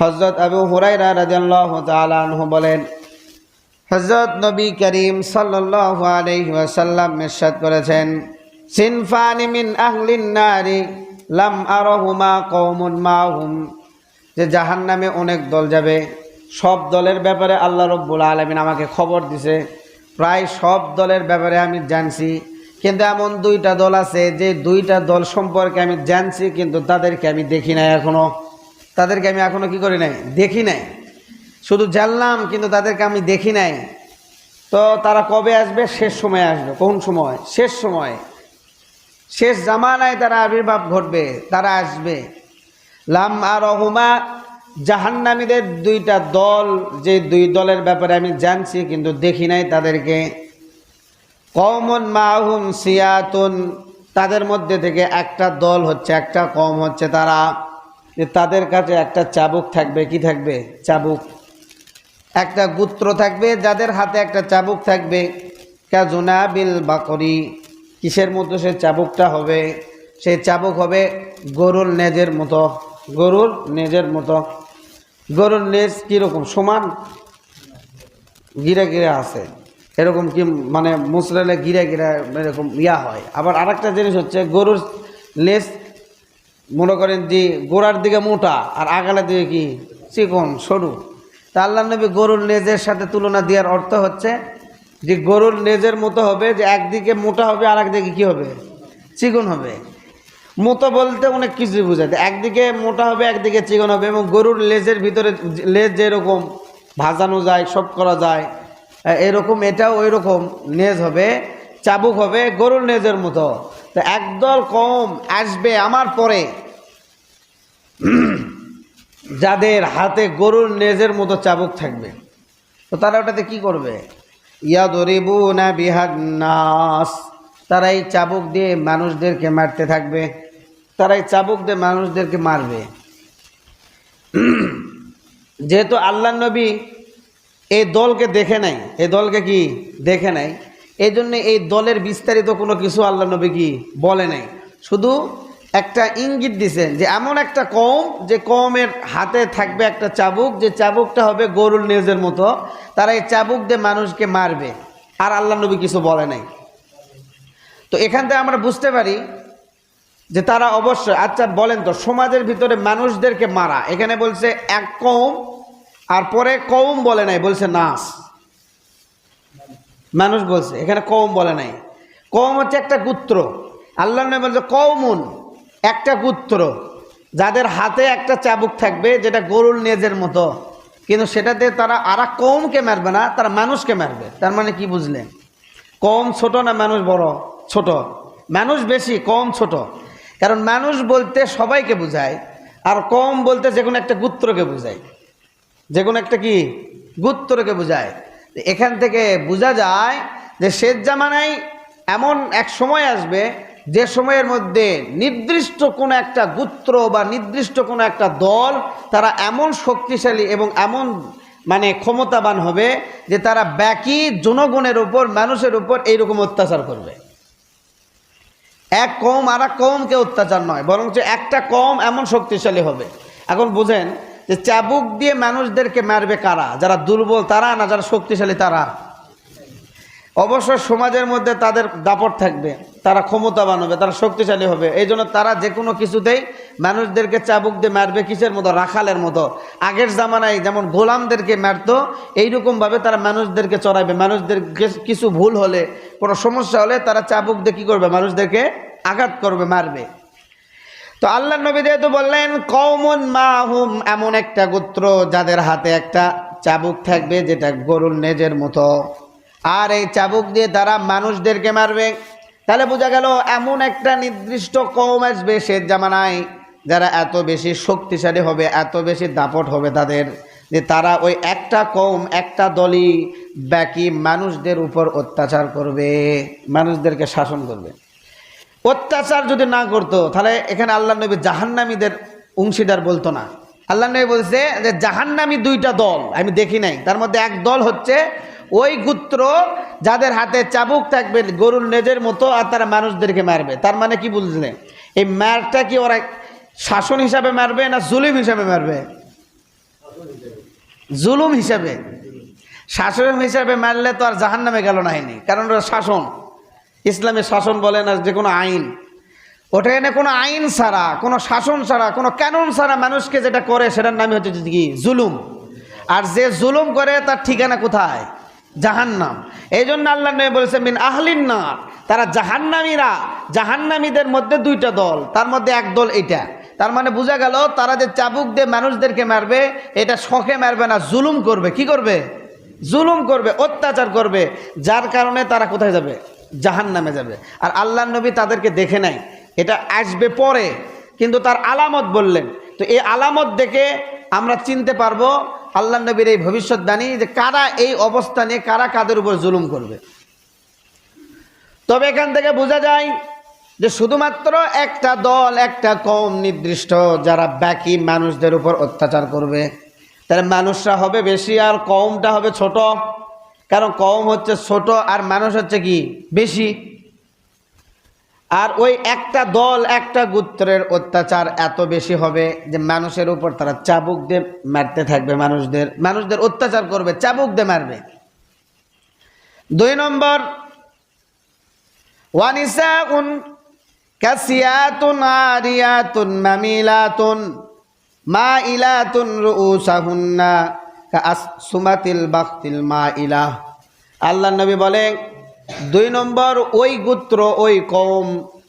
হজরত আবু হুরাইরা আনহু বলেন হজরত নবী করিম ওয়াসাল্লাম ইরশাদ করেছেন, সিনফানি মিন আহলিন নারি লাম আরহুমা কওমুন মাহুম যে জাহান্নামে অনেক দল যাবে। সব দলের ব্যাপারে আল্লাহ রব্বুল আলমিন আমাকে খবর দিছে। প্রায় সব দলের ব্যাপারে আমি জানছি, কিন্তু এমন দুইটা দল আছে যে দুইটা দল সম্পর্কে আমি জানছি, কিন্তু তাদেরকে আমি দেখি নাই এখনও। তাদেরকে আমি এখনও কি করি নাই? দেখি নাই। শুধু জানলাম, কিন্তু তাদেরকে আমি দেখি নাই। তো তারা কবে আসবে? শেষ সময় আসবে। কোন সময়? শেষ সময়। শেষ জামানায় তারা আবির্ভাব ঘটবে, তারা আসবে। লাম আর রহুমা জাহান্নামীদের দুইটা দল, যে দুই দলের ব্যাপারে আমি জানছি, কিন্তু দেখি নাই তাদেরকে। কমন মাহুম সিয়াতুন, তাদের মধ্যে থেকে একটা দল হচ্ছে, একটা কম হচ্ছে তারা। যে তাদের কাছে একটা চাবুক থাকবে, কি থাকবে? চাবুক। একটা গুত্র থাকবে, যাদের হাতে একটা চাবুক থাকবে। কাজুনা বিল বাকরি। কিসের মতো সে চাবুকটা হবে? সেই চাবুক হবে গরুর নেজের মতো। গরুর নেজের মতো। গরুর নেজ কীরকম? সমান গিরে গিরে আছে। এরকম কি মানে মুসরালে গিরে গিরে এরকম ইয়া হয়। আবার আরেকটা জিনিস হচ্ছে গরুর লেজ মনে করেন যে গোড়ার দিকে মোটা আর আগালের দিকে কি? চিকন, সরু। তা আল্লাহ নবী গরুর লেজের সাথে তুলনা দেওয়ার অর্থ হচ্ছে যে গরুর লেজের মতো হবে যে একদিকে মোটা হবে আর একদিকে কী হবে? চিকন হবে। মতো বলতে অনেক কিছু বোঝাতে একদিকে মোটা হবে, একদিকে চিকন হবে এবং গরুর লেজের ভিতরে লেজ যেরকম ভাজানো যায়, সব করা যায় এরকম, এটাও ওই রকম নেজ হবে, চাবুক হবে, গরুর নেজের মতো। তো একদল কম আসবে আমার পরে। যাদের হাতে গরুর নেজের মতো চাবুক থাকবে। তো তারা ওটাতে কি করবে? ইয়া দরিবু না বিহার নাস। তারা এই চাবুক দিয়ে মানুষদেরকে মারতে থাকবে। তারা এই চাবুক দিয়ে মানুষদেরকে মারবে। যেহেতু আল্লাহ নবী এই দলকে দেখে নাই এই দলকে কি? দেখে নাই। এই জন্য এই দলের বিস্তারিত কোনো কিছু আল্লাহ নবী কি বলে নাই। শুধু একটা ইঙ্গিত দিছেন যে এমন একটা কম যে কমের হাতে থাকবে একটা চাবুক, যে চাবুকটা হবে গরুল নিউজের মতো, তারা এই চাবুক দিয়ে মানুষকে মারবে। আর আল্লাহ নবী কিছু বলে নাই। তো এখান থেকে আমরা বুঝতে পারি যে তারা অবশ্যই আচ্ছা বলেন তো, সমাজের ভিতরে মানুষদেরকে মারা, এখানে বলছে এক কম আর পরে কম বলে নাই, বলছে নাস। মানুষ বলছে, এখানে কম বলে নাই। কম হচ্ছে একটা গুত্র। আল্লাহ নবী বলছে কৌমুন একটা গুত্র। যাদের হাতে একটা চাবুক থাকবে, যেটা গরুর নেজের মতো। কিন্তু সেটাতে তারা আর কমকে মারবে না, তারা মানুষকে মারবে। তার মানে কি বুঝলেন? কম ছোট না মানুষ বড়? ছোট। মানুষ বেশি কম ছোট। কারণ মানুষ বলতে সবাইকে বোঝায়, আর কম বলতে যে কোনো একটা গুত্রকে বোঝায়। যে কোনো একটা কি? গুত্রকে বোঝায়। এখান থেকে বোঝা যায় যে শেষ জামানায় এমন এক সময় আসবে, যে সময়ের মধ্যে নির্দিষ্ট কোনো একটা গুত্র বা নির্দিষ্ট কোনো একটা দল তারা এমন শক্তিশালী এবং এমন মানে ক্ষমতাবান হবে যে তারা বাকি জনগণের উপর, মানুষের উপর এইরকম অত্যাচার করবে। এক কম আর এক কমকে অত্যাচার নয়, বরঞ্চ একটা কম এমন শক্তিশালী হবে। এখন বুঝেন যে চাবুক দিয়ে মানুষদেরকে মারবে কারা? যারা দুর্বল তারা না যারা শক্তিশালী তারা? অবশ্য সমাজের মধ্যে তাদের দাপট থাকবে, তারা ক্ষমতাবান হবে, তারা শক্তিশালী হবে। এই জন্য তারা যে কোনো কিছুতেই মানুষদেরকে চাবুক দিয়ে মারবে কিসের মতো? রাখালের মতো। আগের জামানায় যেমন গোলামদেরকে মারতো, এইরকমভাবে তারা মানুষদেরকে চড়াবে। মানুষদের কিছু ভুল হলে, কোনো সমস্যা হলে তারা চাবুক দিয়ে কী করবে? মানুষদেরকে আঘাত করবে, মারবে। তো আল্লাহ নবী যেহেতু বললেন কৌমন মাহুম এমন একটা গোত্র যাদের হাতে একটা চাবুক থাকবে যেটা গরুর নেজের মতো। আর এই চাবুক দিয়ে তারা মানুষদেরকে মারবে। তাহলে বোঝা গেল এমন একটা নির্দিষ্ট কম আসবে সে জামানায়, যারা এত বেশি শক্তিশালী হবে, এত বেশি দাপট হবে তাদের, যে তারা ওই একটা কম একটা দলই বাকি মানুষদের উপর অত্যাচার করবে, মানুষদেরকে শাসন করবে। অত্যাচার যদি না করতো, তাহলে এখানে আল্লাহ নবী জাহান্নামীদের অংশীদার বলতো না। আল্লাহ নবী বলছে যে জাহান্নামী দুইটা দল, আমি দেখি নাই, তার মধ্যে এক দল হচ্ছে ওই গুত্র যাদের হাতে চাবুক থাকবে, গরুর নেজের মতো, আর তারা মানুষদেরকে মারবে। তার মানে কি বুঝলে? এই মারটা কি ওরা শাসন হিসাবে মারবে না জুলুম হিসাবে মারবে? জুলুম হিসাবে। শাসন হিসাবে মারলে তো আর জাহান নামে গেল না হয়নি কারণ ওরা শাসন। ইসলামের শাসন বলে না, যে কোনো আইন। ওটা এনে কোনো আইন ছাড়া, কোনো শাসন ছাড়া, কোনো ক্যানন ছাড়া মানুষকে যেটা করে, সেটার নামই হচ্ছে কি? জুলুম। আর যে জুলুম করে, তার ঠিকানা কোথায়? জাহান্নাম। এই জন্য আল্লাহ নবী বলেছে মিন আহলিন না তারা জাহান্নামীরা। জাহান্নামীদের মধ্যে দুইটা দল, তার মধ্যে এক দল এটা তার মানে বোঝা গেল, তারা যে চাবুক দিয়ে মানুষদেরকে মারবে, এটা শখে মারবে না, জুলুম করবে। কি করবে? জুলুম করবে, অত্যাচার করবে। যার কারণে তারা কোথায় যাবে? জাহান নামে যাবে। আর আল্লাহ নবী তাদেরকে দেখে নাই। এটা আসবে পরে। কিন্তু তার আলামত বললেন। তো এই আলামত দেখে আমরা চিনতে পারব আল্লাহ নবীর এই ভবিষ্যৎবাণী যে কারা এই অবস্থানে কারা কাদের উপর জুলুম করবে। তবে এখান থেকে বোঝা যায় যে শুধুমাত্র একটা দল, একটা কম নির্দিষ্ট যারা বাকি মানুষদের উপর অত্যাচার করবে। তাহলে মানুষরা হবে বেশি আর কমটা হবে ছোট। কারণ কম হচ্ছে ছোট আর মানুষ হচ্ছে কি বেশি। আর ওই একটা দল, একটা গোত্রের অত্যাচার এত বেশি হবে যে মানুষের উপর তারা চাবুক দিয়ে মারতে থাকবে মানুষদের। মানুষদের অত্যাচার করবে, চাবুক দিয়ে মারবে। দুই নম্বর ওয়ানিসাউন কাসিয়াতুন আরিয়াতুন মামিলাতুন মা ইলাতুন রুউসাহুন্না। কাসুমাতিল বাখতিল মা ইলাহ আল্লাহ নবী বলেন, দুই নম্বর ওই গোত্র, ওই কম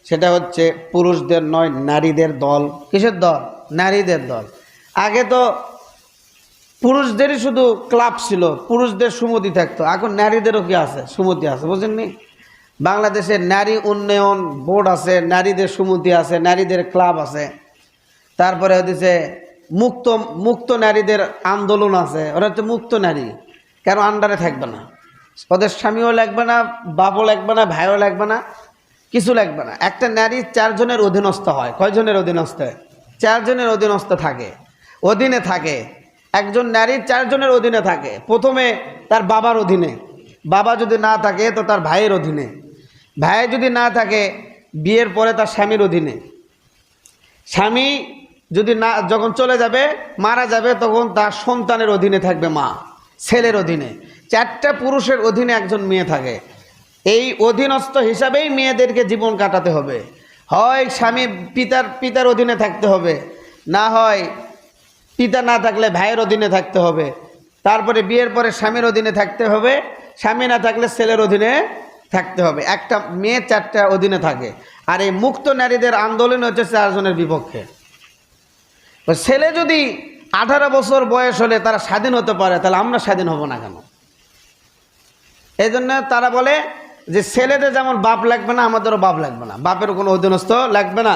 সেটা হচ্ছে পুরুষদের নয়, নারীদের দল। কিসের দল? নারীদের দল। আগে তো পুরুষদেরই শুধু ক্লাব ছিল, পুরুষদের সুমতি থাকতো। এখন নারীদেরও কি আছে? সুমতি আছে, বুঝেননি? বাংলাদেশের নারী উন্নয়ন বোর্ড আছে, নারীদের সুমতি আছে, নারীদের ক্লাব আছে। তারপরে হচ্ছে মুক্ত মুক্ত নারীদের আন্দোলন আছে। ওরা হচ্ছে মুক্ত নারী। কেন আন্ডারে থাকবে না? ওদের স্বামীও লাগবে না, বাপও লাগবে না, ভাইও লাগবে না, কিছু লাগবে না। একটা নারী চারজনের অধীনস্থ হয়। কয়জনের অধীনস্থ? চারজনের অধীনস্থ থাকে। অধীনে থাকে। একজন নারীর চারজনের অধীনে থাকে। প্রথমে তার বাবার অধীনে। বাবা যদি না থাকে, তো তার ভাইয়ের অধীনে। ভাই যদি না থাকে, বিয়ের পরে তার স্বামীর অধীনে। স্বামী যদি না, যখন চলে যাবে, মারা যাবে, তখন তার সন্তানের অধীনে থাকবে মা, ছেলের অধীনে। চারটা পুরুষের অধীনে একজন মেয়ে থাকে। এই অধীনস্থ হিসাবেই মেয়েদেরকে জীবন কাটাতে হবে। হয় স্বামী পিতার পিতার অধীনে থাকতে হবে, না হয় পিতা না থাকলে ভাইয়ের অধীনে থাকতে হবে। তারপরে বিয়ের পরে স্বামীর অধীনে থাকতে হবে, স্বামী না থাকলে ছেলের অধীনে থাকতে হবে। একটা মেয়ে চারটা অধীনে থাকে। আর এই মুক্ত নারীদের আন্দোলন হচ্ছে চারজনের বিপক্ষে। ছেলে যদি আঠারো বছর বয়স হলে তারা স্বাধীন হতে পারে, তাহলে আমরা স্বাধীন হব না কেন? এই জন্য তারা বলে যে ছেলেদের যেমন বাপ লাগবে না, আমাদেরও বাপ লাগবে না। বাপের কোনো অধীনস্থ লাগবে না।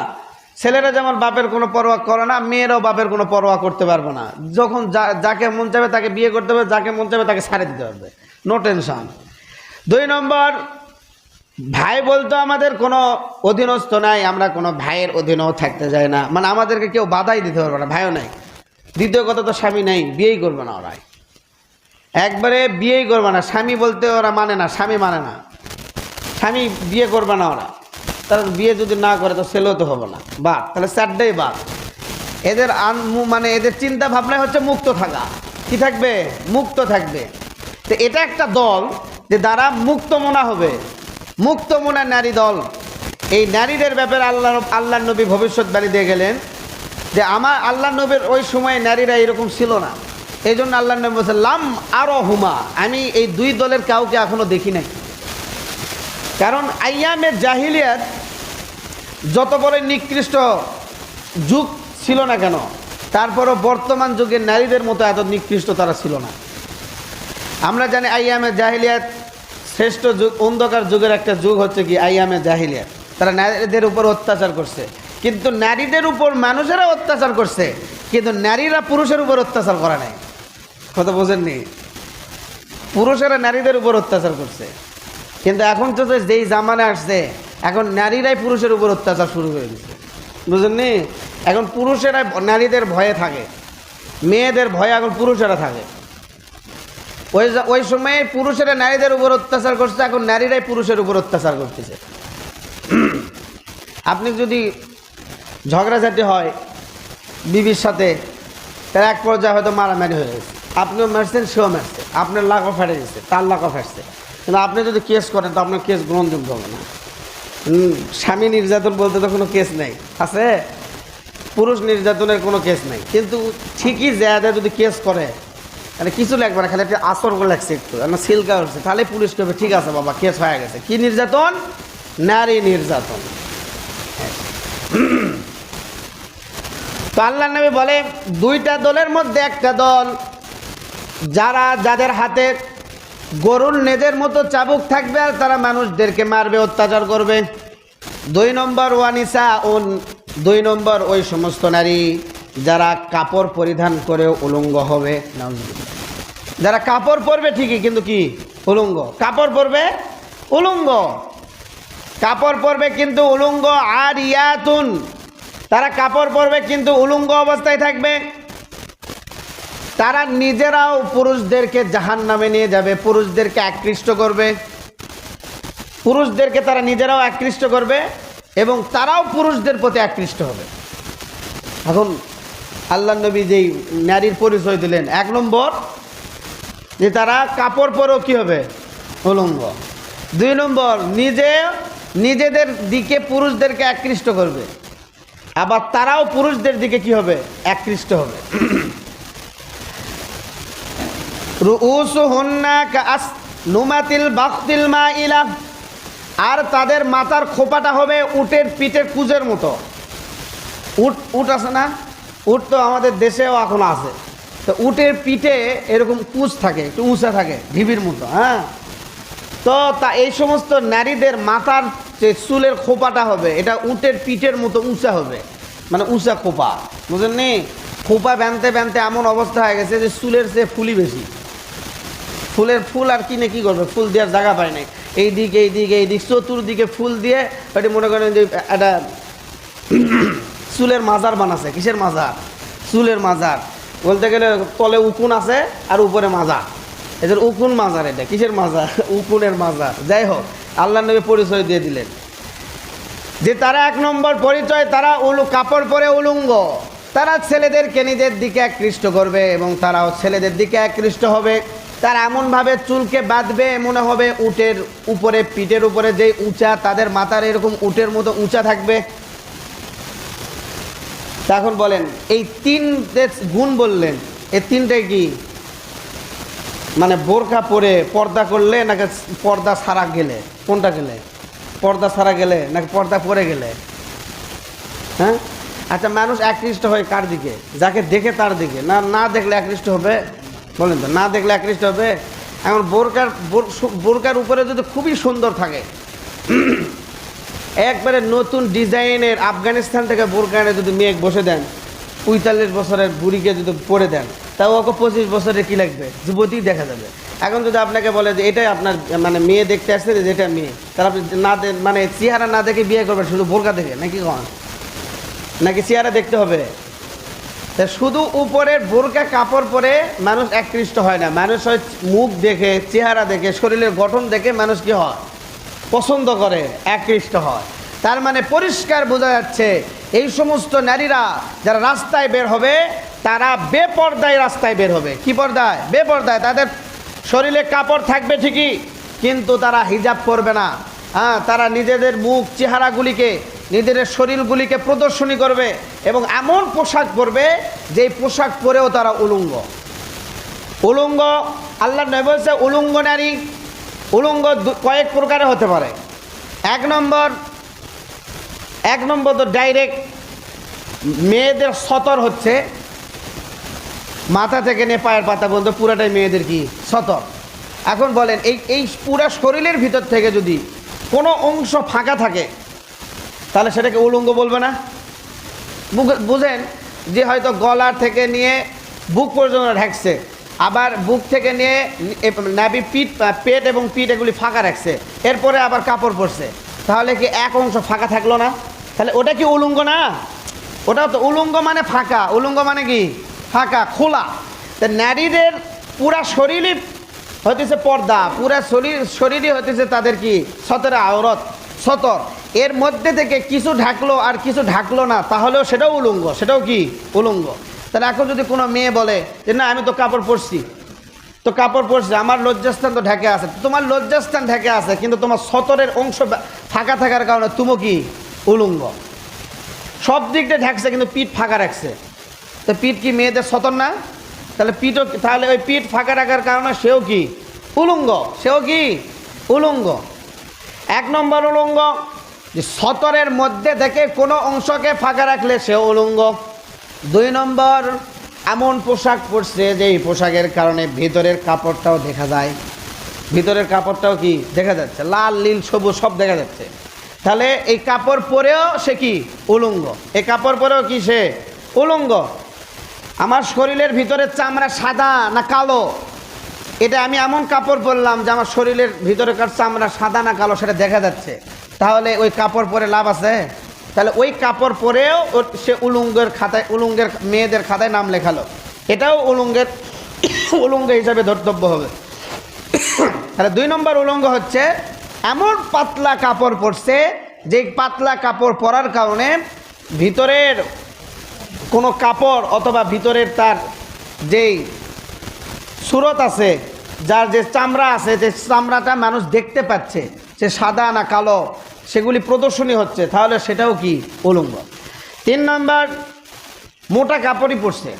ছেলেরা যেমন বাপের কোনো পরোয়া করে না, মেয়েরাও বাপের কোনো পরোয়া করতে পারবে না। যখন যাকে মন চাবে তাকে বিয়ে করতে হবে, যাকে মন চাবে তাকে ছাড়ে দিতে পারবে নো টেনশন দুই নম্বর ভাই বলতে আমাদের কোনো অধীনস্থ নাই, আমরা কোনো ভাইয়ের অধীনেও থাকতে যাই না। মানে আমাদেরকে কেউ বাধাই দিতে পারবে না, ভাইও নাই। দ্বিতীয় কথা তো স্বামী নাই, বিয়েই করবে না ওরাই একবারে বিয়েই করবে না, স্বামী বলতে ওরা মানে না, স্বামী মানে না। স্বামী বিয়ে করবে না ওরা। তারা বিয়ে যদি না করে তো ছেলেও তো হবে না। বা তাহলে চারটাই বাদ। এদের আন মানে এদের চিন্তা ভাবনা হচ্ছে মুক্ত থাকা। কি থাকবে? মুক্ত থাকবে। তো এটা একটা দল যে দ্বারা মুক্ত মনা হবে। মুক্ত মনা নারী দল। এই নারীদের ব্যাপারে আল্লাহ আল্লাহ নবী ভবিষ্যৎবাণী দিয়ে গেলেন যে আমার আল্লাহ নবীর ওই সময় নারীরা এরকম ছিল না। এই জন্য আল্লাহ নবী বলছে লাম আরও হুমা। আমি এই দুই দলের কাউকে এখনও দেখি নাই। কারণ আইয়ামের জাহিলিয়াত যত বড় নিকৃষ্ট যুগ ছিল না কেন, তারপরও বর্তমান যুগে নারীদের মতো এত নিকৃষ্ট তারা ছিল না। আমরা জানি আইয়ামের জাহিলিয়াত শ্রেষ্ঠ যুগ, অন্ধকার যুগের একটা যুগ হচ্ছে কি আইয়ামে জাহিলিয়া তারা নারীদের উপর অত্যাচার করছে। কিন্তু নারীদের উপর মানুষেরা অত্যাচার করছে, কিন্তু নারীরা পুরুষের উপর অত্যাচার করে নাই। কথা বোঝেননি? পুরুষেরা নারীদের উপর অত্যাচার করছে। কিন্তু এখন তো যেই জামানে আসছে, এখন নারীরাই পুরুষের উপর অত্যাচার শুরু করে দিচ্ছে বুঝলেননি এখন পুরুষেরা নারীদের ভয়ে থাকে। মেয়েদের ভয়ে এখন পুরুষেরা থাকে। ওই ওই সময়ে পুরুষেরা নারীদের উপর অত্যাচার করছে, এখন নারীরাই পুরুষের উপর অত্যাচার করতেছে। আপনি যদি ঝগড়াঝাটি হয় বিবির সাথে, তার এক পর্যায়ে হয়তো মারামারি হয়ে গেছে। আপনিও মারছেন, সেও মারছে। আপনার লাখও ফেটে গেছে, তার লাখও ফেটছে। কিন্তু আপনি যদি কেস করেন, তো আপনার কেস গ্রহণযোগ্য হবে না। স্বামী নির্যাতন বলতে তো কোনো কেস নেই। আছে? পুরুষ নির্যাতনের কোনো কেস নেই। কিন্তু ঠিকই জায়গায় যদি কেস করে মানে কিছু লাগবে না, খালি একটা করে লাগছে একটু সিলকা হচ্ছে। তাহলে পুলিশ করবে ঠিক আছে বাবা, কেস হয়ে গেছে। কি নির্যাতন? নারী নির্যাতন। আল্লাহ নবী বলে, দুইটা দলের মধ্যে একটা দল, যারা যাদের হাতে গরুর নেদের মতো চাবুক থাকবে আর তারা মানুষদেরকে মারবে, অত্যাচার করবে। দুই নম্বর ওয়ানিসা উন, দুই নম্বর ওই সমস্ত নারী যারা কাপড় পরিধান করে উলঙ্গ হবে। নাউজুবিল্লাহ। যারা কাপড় পরবে ঠিকই, কিন্তু কি? উলঙ্গ। কাপড় পরবে? উলঙ্গ। কাপড় পরবে কিন্তু উলঙ্গ আর ইয়াতুন তারা কাপড় পরবে কিন্তু উলঙ্গ অবস্থায় থাকবে। তারা নিজেরাও পুরুষদেরকে জাহান নামে নিয়ে যাবে, পুরুষদেরকে আকৃষ্ট করবে। পুরুষদেরকে তারা নিজেরাও আকৃষ্ট করবে এবং তারাও পুরুষদের প্রতি আকৃষ্ট হবে। এখন আল্লাহ নবী যেই নারীর পরিচয় দিলেন, এক নম্বর যে তারা কাপড় পরেও কী হবে? উলঙ্গ। দুই নম্বর নিজে নিজেদের দিকে পুরুষদেরকে আকৃষ্ট করবে। আবার তারাও পুরুষদের দিকে কি হবে? আকৃষ্ট হবে। আর তাদের মাথার খোপাটা হবে উটের পিঠের কুজের মতো। উট উট আছে না? উট তো আমাদের দেশেও এখন আছে। তো উটের পিঠে এরকম কুচ থাকে, একটু উঁচা থাকে ঢিবির মতো হ্যাঁ? তো তা এই সমস্ত নারীদের মাথার যে চুলের খোপাটা হবে, এটা উটের পিঠের মতো উঁচা হবে মানে উঁচা খোপা, বুঝলেন নি? খোপা বানতে বানতে এমন অবস্থা হয়ে গেছে যে চুলের চেয়ে ফুলি বেশি। ফুলের ফুল আর কিনে কি করবে? ফুল দেওয়ার জায়গা পায় নাই। এই দিক এই দিক এই দিক, চতুর্দিকে ফুল দিয়ে ওটি মনে করেন যে একটা চুলের মাজার বানাছে। কিসের মাজার? চুলের মাজার। বলতে গেলে তলে উকুন আছে আর উপরে মাজা। এদের উকুন মাজার এটা, কিসের মাজার উকুনের মাজার যাই হোক আল্লাহ নবী পরিচয় দিয়ে দিলেন। যে তারা এক নম্বর পরিচয়, তারা উলু কাপড় পরে উলুঙ্গ। তারা ছেলেদেরকে নিজের দিকে আকৃষ্ট করবে এবং তারাও ছেলেদের দিকে আকৃষ্ট হবে। তারা এমনভাবে চুলকে বাঁধবে, মনে হবে উটের উপরে, পিঠের উপরে যে উঁচা, তাদের মাথার এরকম উটের মতো উঁচা থাকবে। এখন বলেন, এই তিন গুণ বললেন, এই তিনটাই কি? মানে বোরখা পরে পর্দা করলে নাকি পর্দা সারা গেলে? কোনটা গেলে? পর্দা সারা গেলে নাকি পর্দা পরে গেলে? হ্যাঁ? আচ্ছা মানুষ আকৃষ্ট হয় কার দিকে? যাকে দেখে তার দিকে। না না দেখলে আকৃষ্ট হবে? বলেন তো, না দেখলে আকৃষ্ট হবে? এখন বোরকার বোর- বোরকার উপরে যদি খুবই সুন্দর থাকে একবারে নতুন ডিজাইনের আফগানিস্তান থেকে বোরকা এনে যদি মেঘ বসে দেন, পঁয়তাল্লিশ বছরের বুড়িকে যদি পরে দেন, তাও ওকে পঁচিশ বছরে কি লাগবে? যুবতী দেখা যাবে। এখন যদি আপনাকে বলে যে এটাই আপনার মানে মেয়ে দেখতে আসছে যে এটা মেয়ে, তাহলে আপনি না মানে চেহারা না দেখে বিয়ে করবেন, শুধু বোরকা দেখে, নাকি কন? নাকি চেহারা দেখতে হবে? তা শুধু উপরের বোরকা কাপড় পরে মানুষ একৃষ্ট হয় না। মানুষ হয় মুখ দেখে, চেহারা দেখে, শরীরের গঠন দেখে মানুষ কি হয়? পছন্দ করে আকৃষ্ট হয়। তার মানে পরিষ্কার বোঝা যাচ্ছে, এই সমস্ত নারীরা যারা রাস্তায় বের হবে, তারা বেপর্দায় রাস্তায় বের হবে। কি পর্দায়? বেপর্দায়। তাদের শরীরে কাপড় থাকবে ঠিকই, কিন্তু তারা হিজাব পরবে না। হ্যাঁ তারা নিজেদের মুখ, চেহারাগুলিকে, নিজেদের শরীরগুলিকে প্রদর্শনী করবে এবং এমন পোশাক পরবে, যেই পোশাক পরেও তারা উলঙ্গ। উলঙ্গ আল্লাহ নয় বলছে, উলঙ্গ নারী উলঙ্গ কয়েক প্রকারে হতে পারে। এক নম্বর এক নম্বর তো ডাইরেক্ট মেয়েদের সতর হচ্ছে। মাথা থেকে নিয়ে পায়ের পাতা পর্যন্ত পুরাটাই মেয়েদের কি? সতর। এখন বলেন, এই এই পুরা শরীরের ভিতর থেকে যদি কোনো অংশ ফাঁকা থাকে, তাহলে সেটাকে উলঙ্গ বলবে না? বুঝ- বুঝেন যে হয়তো গলার থেকে নিয়ে বুক পর্যন্ত ঢাকছে। আবার বুক থেকে নিয়ে নাভি পিঠ পেট এবং পিঠ এগুলি ফাঁকা রাখছে। এরপরে আবার কাপড় পরছে। তাহলে কি এক অংশ ফাঁকা থাকল না? তাহলে ওটা কি উলঙ্গ না? ওটা তো উলঙ্গ মানে ফাঁকা। উলঙ্গ মানে কি? ফাঁকা, খোলা। তা নারীদের পুরা শরীরই হইতেছে পর্দা। পুরা শরীর, শরীরই হইতেছে তাদের কি? সতরে আওরত, সতর। এর মধ্যে থেকে কিছু ঢাকলো আর কিছু ঢাকলো না, তাহলেও সেটাও উলঙ্গ। সেটাও কি? উলঙ্গ। তাহলে এখন যদি কোনো মেয়ে বলে যে, না, আমি তো কাপড় পরছি। তো কাপড় পরছি, আমার লজ্জাস্থান তো ঢেকে আছে। তোমার লজ্জাস্থান ঢেকে আছে, কিন্তু তোমার সতরের অংশ ফাঁকা থাকার কারণে তুমি কি? উলঙ্গ। সব দিক দিয়ে ঢাকছে, কিন্তু পিঠ ফাঁকা রাখছে। তো পিঠ কি মেয়েদের সতর না? তাহলে পিঠও তাহলে ওই পিঠ ফাঁকা রাখার কারণে সেও কি? উলঙ্গ। সেও কি? উলঙ্গ। এক নম্বর উলঙ্গ, যে সতরের মধ্যে থেকে কোনো অংশকে ফাঁকা রাখলে সেও উলঙ্গ। দুই নম্বর, এমন পোশাক পরছে যে এই পোশাকের কারণে ভিতরের কাপড়টাও দেখা যায়। ভিতরের কাপড়টাও কি? দেখা যাচ্ছে। লাল, নীল, সবুজ, সব দেখা যাচ্ছে। তাহলে এই কাপড় পরেও সে কি? উলঙ্গ। এই কাপড় পরেও কি সে? উলঙ্গ। আমার শরীরের ভিতরের চামড়া সাদা না কালো? এটা আমি এমন কাপড় পরলাম যে আমার শরীরের ভিতরেকার চামড়া সাদা না কালো, সেটা দেখা যাচ্ছে। তাহলে ওই কাপড় পরে লাভ আছে? তাহলে ওই কাপড় পরেও সে উলুঙ্গের খাতায়, উলুঙ্গের মেয়েদের খাতায় নাম লেখালো। এটাও উলুঙ্গের, উলুঙ্গ হিসাবে ধর্তব্য হবে। তাহলে দুই নম্বর উলঙ্গ হচ্ছে, এমন পাতলা কাপড় পরছে যে পাতলা কাপড় পরার কারণে ভিতরের কোনো কাপড় অথবা ভিতরের তার যেই সুরত আছে, যার যে চামড়া আছে, যে চামড়াটা মানুষ দেখতে পাচ্ছে, সে সাদা না কালো সেগুলি প্রদর্শনী হচ্ছে, তাহলে সেটাও কি? উলঙ্গ। তিন নম্বর, মোটা কাপড়ই পরছে।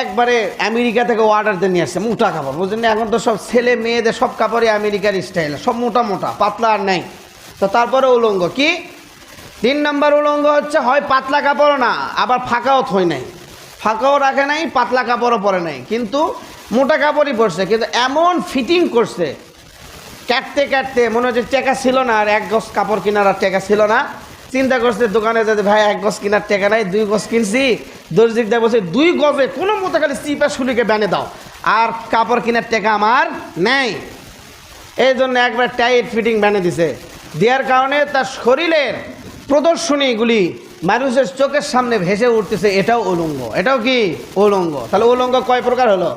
একবারে আমেরিকা থেকে অর্ডার দিয়ে নিয়ে আসছে, মোটা কাপড়, বুঝলেন? এখন তো সব ছেলে মেয়েদের সব কাপড়ই আমেরিকার স্টাইল সব মোটা মোটা, পাতলা আর নাই। তো তারপরে উলঙ্গ, কি? তিন নম্বর উলঙ্গ হচ্ছে, হয় পাতলা কাপড়ও না, আবার ফাঁকাও থই নাই। ফাঁকাও রাখে নাই, পাতলা কাপড়ও পরে নাই। কিন্তু মোটা কাপড়ই পরছে, কিন্তু এমন ফিটিং করছে কাটতে কাটতে মনে হচ্ছে টেকা ছিল না আর এক গজ কাপড় কেনার আর টেকা ছিল না। চিন্তা করছে দোকানে যাতে ভাই এক গজ কেনার টেকা নাই, দুই গজ কিনছি। দর্জিক দেয় বলছে, দুই গজে কোনো মতো খালি চিপা শুলিকে বেনে দাও। আর কাপড় কেনার টেকা আমার নেই। এই জন্য একবার টাইট ফিটিং বানিয়ে দিছে। দেওয়ার কারণে তার শরীরের প্রদর্শনীগুলি মানুষের চোখের সামনে ভেসে উঠতেছে। এটাও উলঙ্গ। এটাও কি? উলঙ্গ। তাহলে উলঙ্গ কয় প্রকার হলো?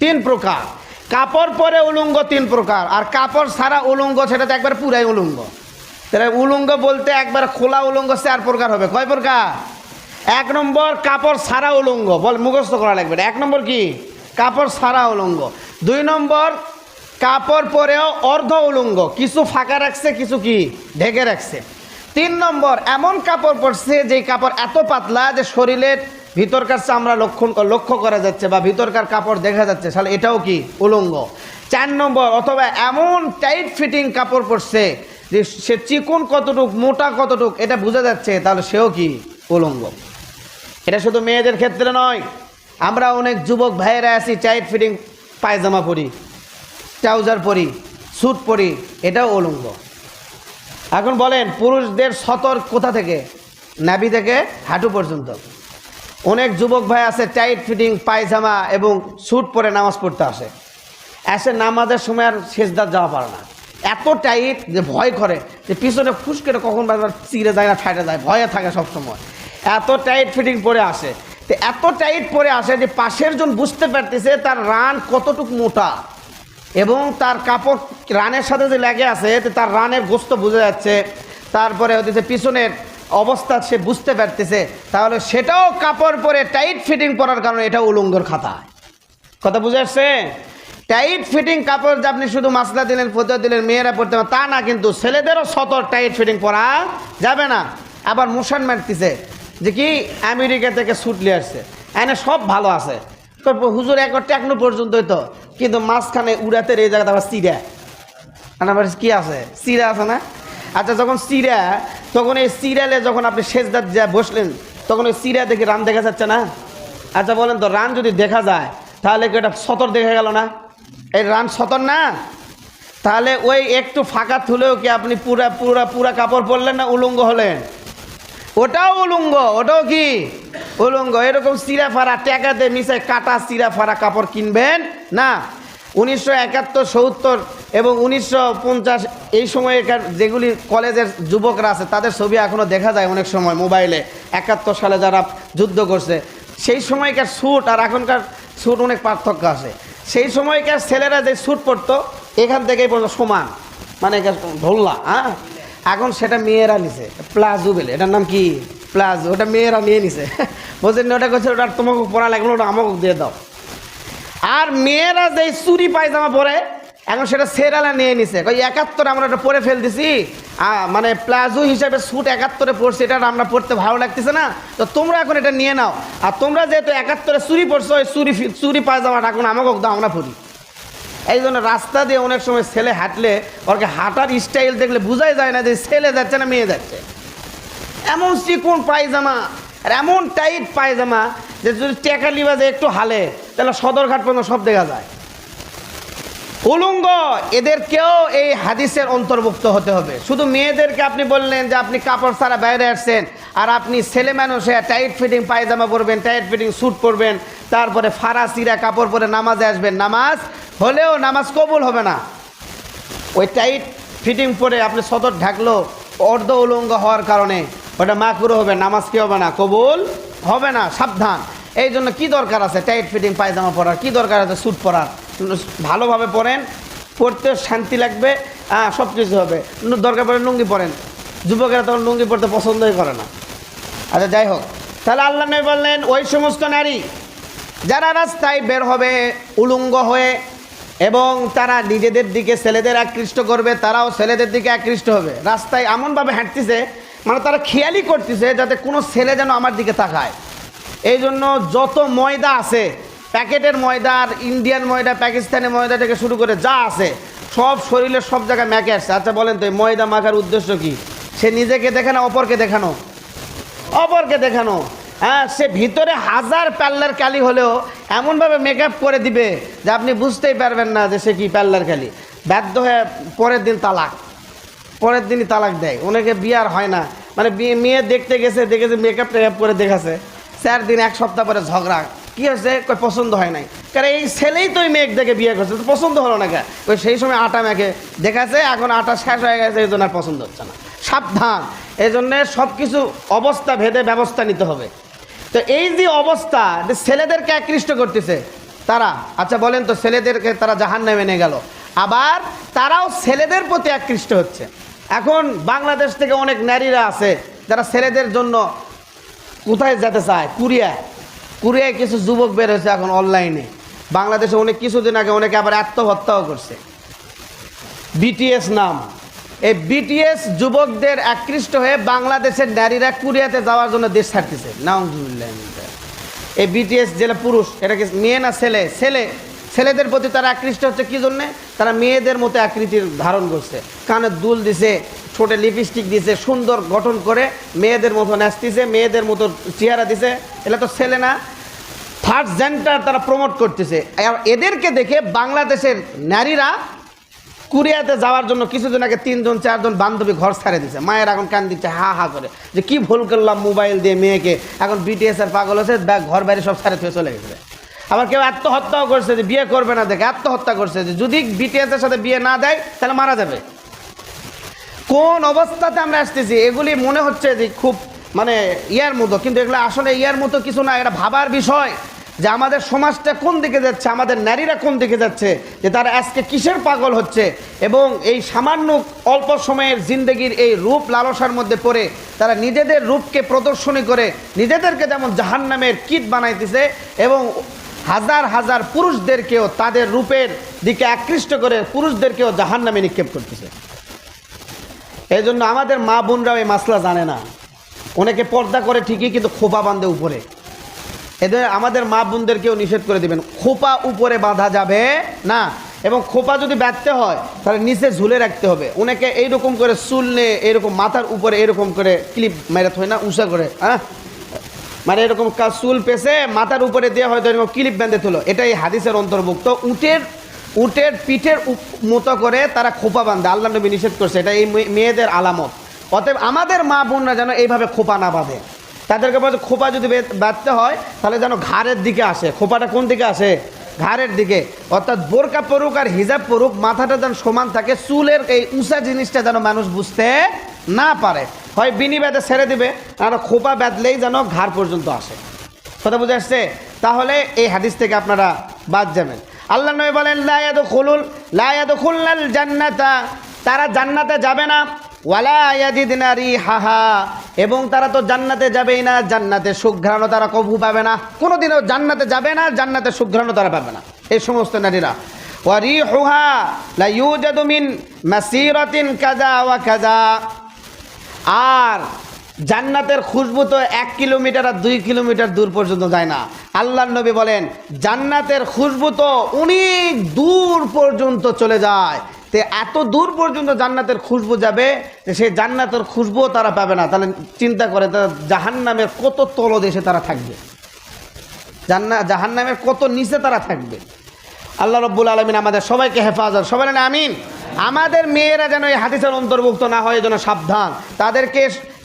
তিন প্রকার। কাপড় পরে উলঙ্গ তিন প্রকার, আর কাপড় ছাড়া উলঙ্গ সেটা তো একবার পুরাই উলঙ্গ। তাহলে উলঙ্গ বলতে একবার খোলা উলঙ্গ চার প্রকার হবে। কয় প্রকার? এক নম্বর, কাপড় ছাড়া উলঙ্গ। বল, মুখস্থ করা লাগবে এক নম্বর কি? কাপড় ছাড়া উলঙ্গ। দুই নম্বর, কাপড় পরেও অর্ধ উলঙ্গ। কিছু ফাঁকা রাখছে, কিছু কি? ঢেকে রাখছে। তিন নম্বর, এমন কাপড় পরছে যে কাপড় এত পাতলা যে শরীরের ভিতরকার চামড়া লক্ষণ লক্ষ্য করা যাচ্ছে বা ভিতরকার কাপড় দেখা যাচ্ছে, তাহলে এটাও কি উলঙ্গ? চার নম্বর, অথবা এমন টাইট ফিটিং কাপড় পরছে যে সে চিকন কতটুক, মোটা কতটুক, এটা বোঝা যাচ্ছে, তাহলে সেও কি উলঙ্গ? এটা শুধু মেয়েদের ক্ষেত্রে নয়, আমরা অনেক যুবক ভাইয়েরা আছি টাইট ফিটিং পায়জামা পরি ট্রাউজার পরি স্যুট পরি, এটাও উলঙ্গ। এখন বলেন, পুরুষদের সতর কোথা থেকে? নাভি থেকে হাঁটু পর্যন্ত। অনেক যুবক ভাই আছে টাইট ফিটিং পায়জামা এবং স্যুট পরে নামাজ পড়তে আসে। এসে নামাজের সময় আর শেষদার যাওয়া পারে না। এত টাইট যে ভয় করে যে পিছনে ফুসকে কখন বারবার চিড়ে যায় না ফাইটে যায়, ভয়ে থাকে সবসময়। এত টাইট ফিটিং পরে আসে। তো এত টাইট পরে আসে যে পাশের জন বুঝতে পারতেছে তার রান কতটুক মোটা এবং তার কাপড় রানের সাথে যে লেগে আছে তার রানের গোস্ত বোঝা যাচ্ছে। তারপরে হচ্ছে পিছনের অবস্থা সে বুঝতে পারতেছে, তাহলে সেটাও কাপড় পরে টাইট ফিটিং পরার কারণে এটা উলঙ্গর খাতা। কথা বুঝে আসছে? টাইট ফিটিং কাপড় যে আপনি শুধু মাসলা দিলেন, ফতুয়া দিলেন, মেয়েরা পড়তে তা না, কিন্তু ছেলেদেরও সতর টাইট ফিটিং পরা যাবে না। আবার মোশন মারতেছে যে কি, আমেরিকা থেকে নিয়ে আসছে। এনে সব ভালো আছে। হুজুর একবার টেকনো পর্যন্তই তো, কিন্তু মাঝখানে উড়াতে এই জায়গাতে আবার চিড়া আবার কি আছে? চিড়া আছে না? আচ্ছা যখন সিরা, তখন এই সিরিয়ালে যখন আপনি শেষদার যা বসলেন, তখন ওই সিরিয়া দেখে রান দেখা যাচ্ছে না? আচ্ছা বলেন তো, রান যদি দেখা যায়, তাহলে কি এটা সতর দেখা গেল না? এই রান সতর না? তাহলে ওই একটু ফাঁকা তুলেও কি আপনি পুরা পুরা পুরা কাপড় পরলেন না উলঙ্গ হলেন? ওটাও উলঙ্গ, ওটাও কি? উলঙ্গ। এরকম সিরা ফাড়া টেকাতে মিশে কাটা সিরা ফাড়া কাপড় কিনবেন না? উনিশশো একাত্তর সত্তর এবং উনিশশো পঞ্চাশ এই সময়কার যেগুলি কলেজের যুবকরা আছে, তাদের ছবি এখনও দেখা যায় অনেক সময় মোবাইলে। একাত্তর সালে যারা যুদ্ধ করছে, সেই সময়কার স্যুট আর এখনকার স্যুট অনেক পার্থক্য আছে। সেই সময়কার ছেলেরা যে স্যুট পরতো, এখান থেকেই পড়তো সমান। মানে ঢোল্লা হ্যাঁ? এখন সেটা মেয়েরা নিছে, প্লাজো বলে। এটার নাম কি? প্লাজো, ওটা মেয়েরা নিয়ে নিছে। বলছেন ওটা করছে ওটা তোমাকে পড়া লাগল, ওটা আমাকে দিয়ে দাও। আর মেয়েরা যে চুরি পায়জামা পরে, এখন সেটা সেরালা নিয়ে নিছে। ওই একাত্তরে আমরা ওটা পরে ফেল দিছি মানে প্লাজো হিসাবে স্যুট একাত্তরে পরছি, এটা আমরা পড়তে ভালো লাগতেছে না। তো তোমরা এখন এটা নিয়ে নাও। আর তোমরা যেহেতু একাত্তরে চুরি পড়ছো ওই চুরি চুরি পায়জামাটা এখন আমাকে দাও, আমরা পরি। এই জন্য রাস্তা দিয়ে অনেক সময় ছেলে হাঁটলে, ওরকে হাঁটার স্টাইল দেখলে বোঝাই যায় না যে ছেলে যাচ্ছে না মেয়ে যাচ্ছে। এমন চিকুন পায়জামা। আর এমন টাইট পায়জামা যে যদি টেকা লিবা লিবাজে একটু হালে, তাহলে সদরঘাট পর্যন্ত সব দেখা যায়। উলঙ্গ, এদেরকেও এই হাদিসের অন্তর্ভুক্ত হতে হবে। শুধু মেয়েদেরকে আপনি বললেন যে আপনি কাপড় ছাড়া বাইরে আসছেন, আর আপনি ছেলে মানুষে টাইট ফিটিং পায়জামা পরবেন টাইট ফিটিং স্যুট পরবেন, তারপরে ফারাসিরা কাপড় পরে নামাজে আসবেন। নামাজ হলেও নামাজ কবুল হবে না। ওই টাইট ফিটিং পরে আপনি সদর ঢাকলো অর্ধ উলঙ্গ হওয়ার কারণে ওটা মাকরু হবে, নামাজ কি হবে না? কবুল হবে না, সাবধান। এই জন্য কী দরকার আছে? টাইট ফিটিং পায়জামা পরার। কি দরকার আছে? স্যুট পরার। ভালোভাবে পরেন পরতে শান্তি লাগবে হ্যাঁ সব কিছু হবে দরকার পড়ে লুঙ্গি পরেন। যুবকেরা তখন লুঙ্গি পরতে পছন্দই করে না। আচ্ছা যাই হোক। তাহলে আল্লাহ নবী বললেন, ওই সমস্ত নারী যারা রাস্তায় বের হবে, উলঙ্গ হয়ে, এবং তারা নিজেদের দিকে ছেলেদের আকৃষ্ট করবে, তারাও ছেলেদের দিকে আকৃষ্ট হবে। রাস্তায় এমনভাবে হাঁটতেছে মানে তারা খেয়ালই করতেছে যাতে কোনো ছেলে যেন আমার দিকে তাকায়। এই জন্য যত ময়দা আছে, প্যাকেটের ময়দা আর ইন্ডিয়ান ময়দা, পাকিস্তানি ময়দা থেকে শুরু করে যা আছে, সব শরীরের সব জায়গায় মেকে আসছে। আচ্ছা বলেন তো, এই ময়দা মাখার উদ্দেশ্য কি? সে নিজেকে দেখে না অপরকে দেখানো? অপরকে দেখানো। হ্যাঁ সে ভিতরে হাজার পার্লার কালি হলেও এমনভাবে মেকআপ করে দিবে যে আপনি বুঝতেই পারবেন না যে সে কি পার্লার কালি বাধ্য হয়ে পরের দিন তালাক। পরের দিনই তালাক দেয়। অনেকে বিয়ার হয় না। মানে বিয়ে মেয়ে দেখতে গেছে, দেখেছে মেকআপ টেকআপ করে দেখাছে। চার দিন, এক সপ্তাহ পরে ঝগড়া। কী হয়েছে? কই, পছন্দ হয় নাই। কারণ এই ছেলেই তো ওই মেয়েক দেখে বিয়ে করছে, তো পছন্দ হলো না কে ওই সেই সময় আটা মেখে দেখাছে, এখন আটা শেষ হয়ে গেছে, এই জন্য আর পছন্দ হচ্ছে না। সাবধান। এই জন্যে সব কিছু অবস্থা ভেদে ব্যবস্থা নিতে হবে। তো এই যে অবস্থা, যে ছেলেদেরকে আকৃষ্ট করতেছে, তারা আচ্ছা বলেন তো, ছেলেদেরকে তারা জাহান নামে নিয়ে গেল। আবার তারাও ছেলেদের প্রতি আকৃষ্ট হচ্ছে। এখন বাংলাদেশ থেকে অনেক নারীরা আছে, যারা ছেলেদের জন্য কোথায় যেতে চায়? কুরিয়া। কুরিয়ায় কিছু যুবক বের হয়েছে এখন অনলাইনে বাংলাদেশে অনেক কিছুদিন আগে অনেকে আবার আত্মহত্যাও করছে। বিটিএস নাম। এই বিটিএস যুবকদের আকৃষ্ট হয়ে বাংলাদেশের নারীরা কুরিয়াতে যাওয়ার জন্য দেশ ছাড়তেছে। নাউজুবিল্লাহ। এই বিটিএস যেটা পুরুষ, এটা কি মেয়ে না ছেলে? ছেলে। ছেলেদের প্রতি তারা আকৃষ্ট হচ্ছে কি জন্যে? তারা মেয়েদের মতো আকৃতির ধারণ করছে। কানে দুল দিছে ছোটে লিপস্টিক দিছে, সুন্দর গঠন করে মেয়েদের মতো নাচতেছে, মেয়েদের মতো চেহারা দিছে। এটা তো ছেলে না। থার্ড জেন্টার তারা প্রমোট করতেছে। এদেরকে দেখে বাংলাদেশের নারীরা কুরিয়াতে যাওয়ার জন্য কিছুদিন আগে তিনজন, চারজন বান্ধবী ঘর ছাড়ে দিছে। মায়ের এখন কান দিচ্ছে, হা হা করে। যে কি ভুল করলাম মোবাইল দিয়ে মেয়েকে। এখন বিটিএস এর পাগল হচ্ছে ঘর বাইরে সব ছাড়ে থুয়ে চলে গেছে। আবার কেউ আত্মহত্যাও করছে যে বিয়ে করবে না দেখে, আত্মহত্যা করছে যে যদি বিটিএস এর সাথে বিয়ে না দেয়, তাহলে মারা যাবে। কোন অবস্থাতে আমরা আসতেছি, এগুলি মনে হচ্ছে যে খুব মানে ইয়ার মতো, কিন্তু এগুলো আসলে ইয়ার মতো কিছু না, এটা ভাবার বিষয় যে আমাদের সমাজটা কোন দিকে যাচ্ছে, আমাদের নারীরা কোন দিকে যাচ্ছে, যে তারা আজকে কিসের পাগল হচ্ছে, এবং এই সামান্য অল্প সময়ের জিন্দগির এই রূপ লালসার মধ্যে পড়ে তারা নিজেদের রূপকে প্রদর্শনী করে নিজেদেরকে যেমন জাহান্নামের কীট বানাইতেছে, এবং হাজার হাজার পুরুষদেরকেও তাদের রূপের দিকে আকৃষ্ট করে পুরুষদেরকেও জাহান্নামে নিক্ষেপ করতেছে। এই জন্য আমাদের মা বোনরাও এই মাসলা জানে না। অনেকে পর্দা করে ঠিকই কিন্তু খোপা বাঁধে উপরে। এদের আমাদের মা বোনদেরকেও নিষেধ করে দিবেন, খোপা উপরে বাঁধা যাবে না। এবং খোপা যদি বাঁধতে হয়, তাহলে নিচে ঝুলে রাখতে হবে। অনেকে এইরকম করে চুল নিয়ে এরকম মাথার উপরে এরকম করে ক্লিপ মেরে হয় না, উঁচা করে হ্যাঁ? মানে এরকম চুল পেছে মাথার উপরে দিয়ে হয়তো এরকম ক্লিপ বেঁধে তুলো। এটা এই হাদিসের অন্তর্ভুক্ত। উটের উটের পিঠের মতো করে তারা খোপা বাঁধে। আল্লাহ নবী নিষেধ করছে, এটা এই মেয়েদের আলামত। অতএব আমাদের মা বোনরা যেন এইভাবে খোপা না বাঁধে। তাদেরকে বলছে খোপা যদি বাঁধতে হয়, তাহলে যেন ঘাড়ের দিকে আসে। খোপাটা কোন দিকে আসে? ঘাড়ের দিকে। অর্থাৎ বোরকা পরুক আর হিজাব পরুক, মাথাটা যেন সমান থাকে। চুলের এই উঁচা জিনিসটা যেন মানুষ বুঝতে না পারে। হয় বিনি বেঁধে ছেড়ে দিবে আর খোপা বেঁধলেই যেন ঘাড় পর্যন্ত আসে। কথা বুঝে আসছে? তাহলে এই হাদিস থেকে আপনারা বাদ যাবেন। আল্লাহ নবী বলেন লায়াদ খুলুল লায়াদ খুলনাল জান্নাতা। তারা জান্নাতে যাবে না। ওয়ালা ইয়াজিদিনা রিহাহা। এবং তারা তো জান্নাতে যাবেই না। জান্নাতে সুঘ্রাণও তারা কবু পাবে না। কোনোদিনও জান্নাতে যাবে না, জান্নাতে সুঘ্রাণও তারা পাবে না। এই সমস্ত নারীরা। ওয়ারিহুহা লা ইউজাদু মিন মাসিরাতিন কাযা ওয়া কাযা। আর জান্নাতের খুশবু তো এক কিলোমিটার আর দুই কিলোমিটার দূর পর্যন্ত যায় না। আল্লাহ নবী বলেন, জান্নাতের খুশবু তো অনেক দূর পর্যন্ত চলে যায়। তে এত দূর পর্যন্ত জান্নাতের খুশবু যাবে যে সেই জান্নাতের খুশবুও তারা পাবে না। তাহলে চিন্তা করে তারা জাহান্নামের কত তলদেশে তারা থাকবে? জান্না জাহান্নামের কত নিচে তারা থাকবে? আল্লাহ রব্বুল আলমিন আমাদের সবাইকে হেফাজত। সবাই না আমিন। আমাদের মেয়েরা যেন এই হাদিসের অন্তর্ভুক্ত না হয় যেন সাবধান। তাদেরকে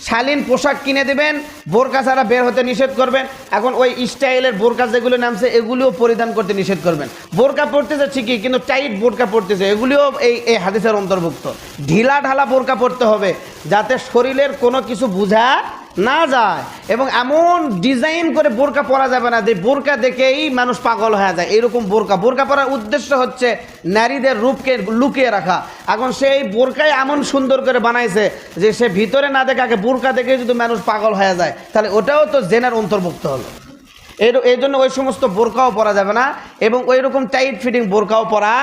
শালীন পোশাক কিনে দেবেন, বোরকা ছাড়া বের হতে নিষেধ করবেন। এখন ওই স্টাইলের বোরকা যেগুলো নামছে, এগুলিও পরিধান করতে নিষেধ করবেন। বোরকা পড়তেছে ঠিকই, কিন্তু টাইট বোরকা পড়তেছে এগুলিও এই এই হাদিসের অন্তর্ভুক্ত। ঢিলা ঢালা বোরকা পড়তে হবে, যাতে শরীরের কোনো কিছু বোঝা না যায় এবং এমন ডিজাইন করে বোরকা পরা যাবে না যে বোরকা দেখেই মানুষ পাগল হয়ে যায়, এরকম বোরকা। বোরকা পরার উদ্দেশ্য হচ্ছে নারীদের রূপকে লুকিয়ে রাখা। এখন সেই বোরকাই এমন সুন্দর করে বানাইছে যে সে ভিতরে না দেখে আগে বোরকা দেখে যদি মানুষ পাগল হয়ে যায়, তাহলে ওটাও তো জেনার অন্তর্ভুক্ত হলো। এর এই জন্য ওই সমস্ত বোরকাও পরা যাবে না এবং ওই রকম টাইট ফিটিং বোরকাও পরা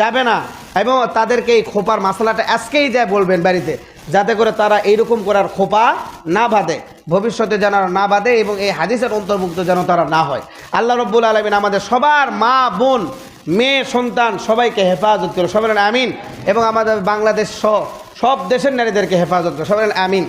যাবে না। এবং তাদেরকে এই খোপার মশলাটা আজকেই যায় বলবেন বাড়িতে, যাতে করে তারা এইরকম করার খোপা না বাঁধে। ভবিষ্যতে যেন না বাঁধে এবং এই হাদিসের অন্তর্ভুক্ত যেন তারা না হয়। আল্লাহ রব্বুল আলমিন আমাদের সবার মা, বোন, মেয়ে, সন্তান সবাইকে হেফাজত করে সবাই আমিন। এবং আমাদের বাংলাদেশ সহ সব দেশের নারীদেরকে হেফাজত করে সবাই আমিন।